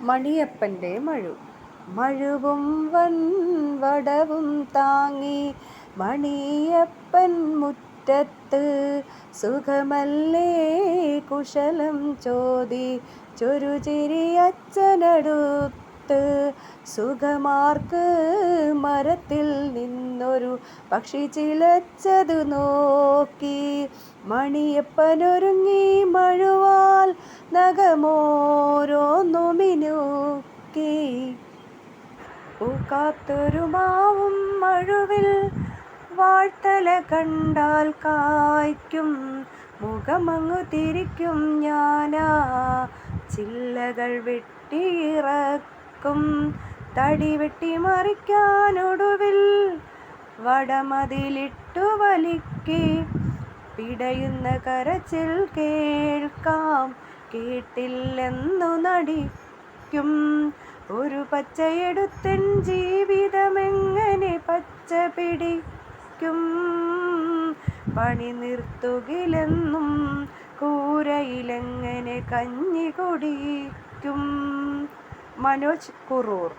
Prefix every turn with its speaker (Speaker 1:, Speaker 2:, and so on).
Speaker 1: മണിയപ്പന്റെ മഴു. മഴുവും വൻവടവും താങ്ങി മണിയപ്പൻ മുറ്റത്ത് സുഖമല്ലേ കുശലം ചോദി ചൊരുചിരി അച്ഛനടുത്ത്. സുഖമാർക്ക് മരത്തിൽ നിന്നൊരു പക്ഷി ചിലച്ചതു നോക്കി. മണിയപ്പനൊരുങ്ങി മഴുവാൽ നഖമോരോന്നുമിനുക്കി പൂക്കാത്തൊരു മാവും മഴുവിൽ വാഴ്ത്തല കണ്ടാൽ കായ്ക്കും. മുഖമങ്ങു തിരിക്കും ഞാനാ. ചില്ലകൾ വെട്ടിയിറക്കും. തടി വെട്ടി മറിക്കാനൊടുവിൽ വടമതിലിട്ടു വലിക്കി. പിടയുന്ന കരച്ചിൽ കേൾക്കാം. കേട്ടില്ലെന്നു നടിക്കും. ഒരു പച്ചയെടുത്തൻ ജീവിതമെങ്ങനെ പച്ച പിടിക്കും? പണി നിർത്തുകിലെന്നും കൂരയിലെങ്ങനെ കഞ്ഞി കുടിക്കും? മനോജ് കുറൂർ.